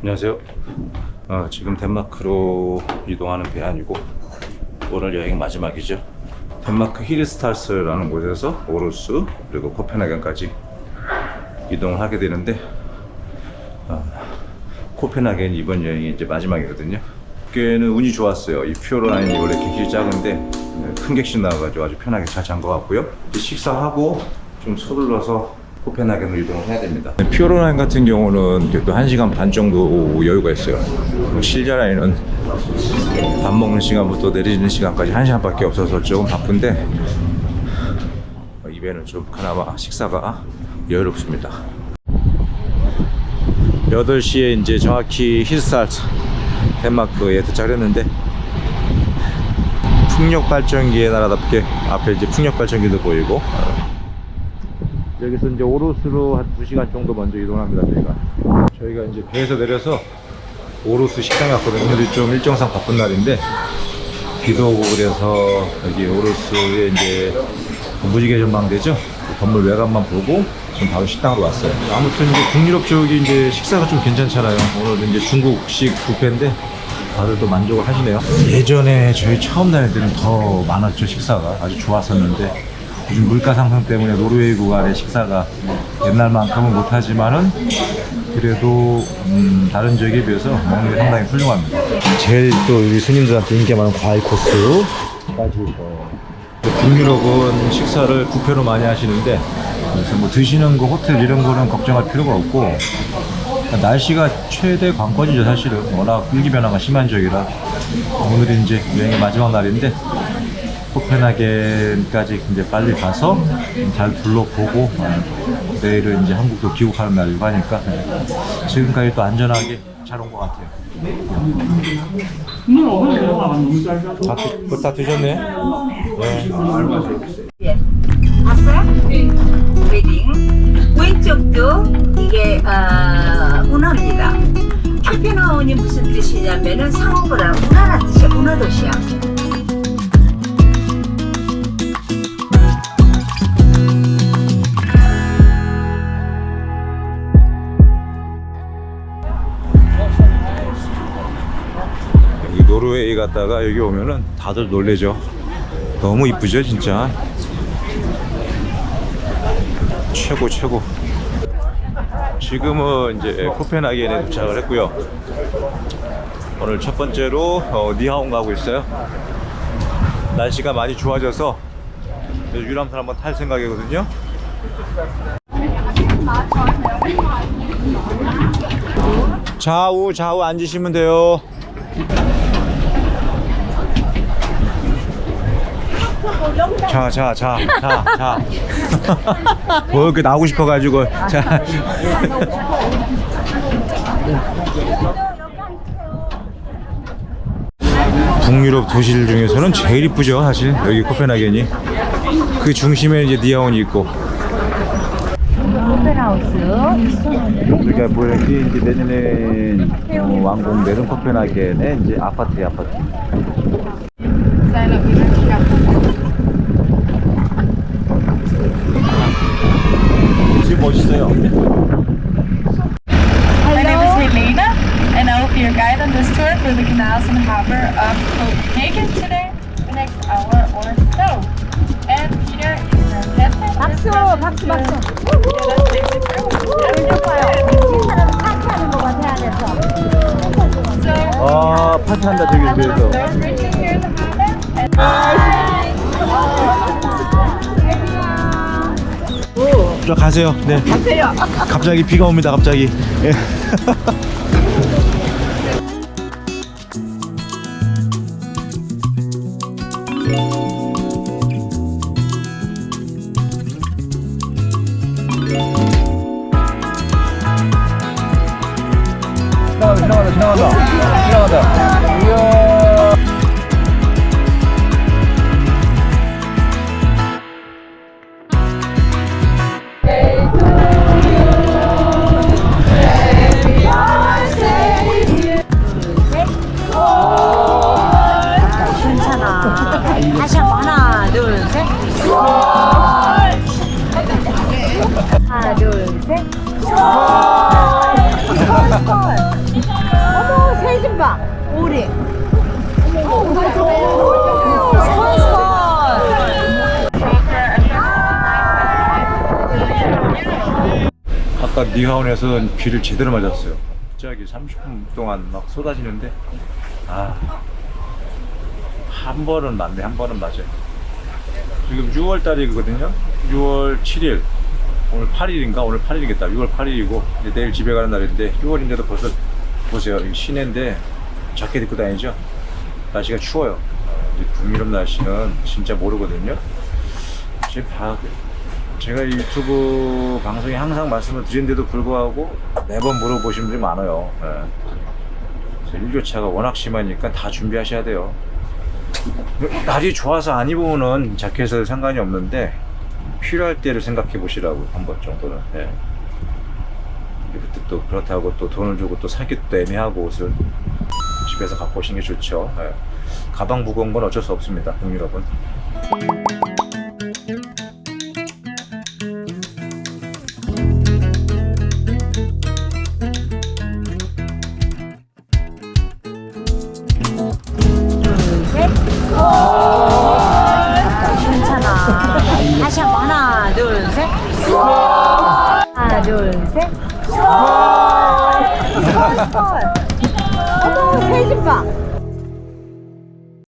안녕하세요. 어, 지금 덴마크로 이동하는 배 아니고 오늘 여행 마지막이죠. 덴마크 히르스탈스라는 곳에서 오르스 그리고 코펜하겐까지 이동을 하게 되는데 어, 코펜하겐 이번 여행이 이제 마지막이거든요. 꽤는 운이 좋았어요. 이 퓨어라인이 원래 길이 작은데 네, 큰 객실 나와가지고 아주 편하게 잘 잔 것 같고요. 식사하고 좀 서둘러서 코펜하겐으로 이동을 해야 됩니다. 퓨어라인 같은 경우는 또 1시간 반 정도 여유가 있어요. 실자 라인은 밥 먹는 시간부터 내리는 시간까지 1시간밖에 없어서 조금 바쁜데 이 배는 좀 그나마 식사가 여유롭습니다. 8시에 이제 정확히 힐스탈트 덴마크에 도착을 했는데 풍력 발전기의 나라답게 앞에 이제 풍력 발전기도 보이고 여기서 이제 오로스로 한 2시간 정도 먼저 이동합니다 저희가. 저희가 이제 배에서 내려서 오로스 식당에 왔거든요. 오늘이 좀 일정상 바쁜 날인데 비도 오고 그래서 여기 오로스에 이제 무지개 전망대죠? 건물 외관만 보고 지금 바로 식당으로 왔어요. 아무튼 이제 북유럽 지역이 이제 식사가 좀 괜찮잖아요. 오늘은 이제 중국식 뷔페인데 다들 또 만족을 하시네요. 예전에 저희 처음 다닐 때는 더 많았죠 식사가. 아주 좋았었는데 요즘 물가 상승 때문에 노르웨이 구간의 식사가 옛날만큼은 못하지만은 그래도 음, 다른 지역에 비해서 먹는 게 상당히 훌륭합니다. 제일 또 우리 손님들한테 인기 많은 과일 코스까지 어, 북유럽은 식사를 부페로 많이 하시는데 그래서 뭐 드시는 거 호텔 이런 거는 걱정할 필요가 없고 날씨가 최대 관건이죠 사실은. 워낙 일기 변화가 심한 지역이라. 오늘이 이제 여행의 마지막 날인데 코펜하겐까지 이제 빨리 가서 잘 둘러보고 어, 내일은 이제 한국도 귀국하는 날이고 하니까 지금까지 또 안전하게 잘 온 것 같아요. 다, 드- 그거 다 드셨네? 네. 봤어요? 웨딩 왼쪽도 이게 어, 운하입니다 카페나온이 무슨 뜻이냐면은 상호보다 운하란 뜻이야 운하 도시야 노르웨이 갔다가 여기 오면은 다들 놀래죠. 너무 이쁘죠, 진짜. 최고 최고. 지금은 이제 코펜하겐에 도착을 했고요. 오늘 첫 번째로 어, 니하옹 가고 있어요. 날씨가 많이 좋아져서 유람선 한번 탈 생각이거든요. 좌우 좌우 앉으시면 돼요. 자, 자, 자, 자, 자. 뭐 이렇게 나오고 싶어가지고. 자. 북유럽 도시들 중에서는 제일 이쁘죠, 사실. 여기 코펜하겐이. 그 중심에 이제 니아온이 있고. 우리가 뭐 여기 이제 내년에 어, 완공되는 코펜하겐의 이제 아파트에 아파트. 지금 멋있어요. My name is Helena, and I will be your guide on this tour through the canals and harbor of Copenhagen today, the next hour or so. And Peter is our captain. 박수, 박수, 박수. So, 아, 파티한다, 저기 I'm 위에서. those reaching 저 가세요. 네. 가세요. 갑자기 비가 옵니다. 갑자기. 예. 어머 새진방 오리. 아까 니하운에서는 귀를 제대로 맞았어요. 갑자기 30분 동안 막 쏟아지는데 아. 한 번은 맞네, 한 번은 맞아요. 지금 6월 달이거든요. 6월 7일 오늘 8일인가? 오늘 8일이겠다. 6월 8일이고 이제 내일 집에 가는 날인데 6월인데도 벌써 보세요. 이 시내인데 자켓 입고 다니죠. 날씨가 추워요. 이 북유럽 날씨는 진짜 모르거든요. 제 봐, 제가 이 유튜브 방송에 항상 말씀을 드린데도 불구하고 매번 물어보시는 분들이 많아요. 예. 그래서 일교차가 워낙 심하니까 다 준비하셔야 돼요. 날이 좋아서 안 입으면은 자켓은 상관이 없는데 필요할 때를 생각해 보시라고 한 번 정도는. 예. 그때 또 그렇다고 또 돈을 주고 또 사기도 애매하고 옷을 집에서 갖고 오시는 게 좋죠. 예. 가방 무거운 건 어쩔 수 없습니다. 북유럽은. 둘, 셋. 스컬, 스컬. 어머, 세진방.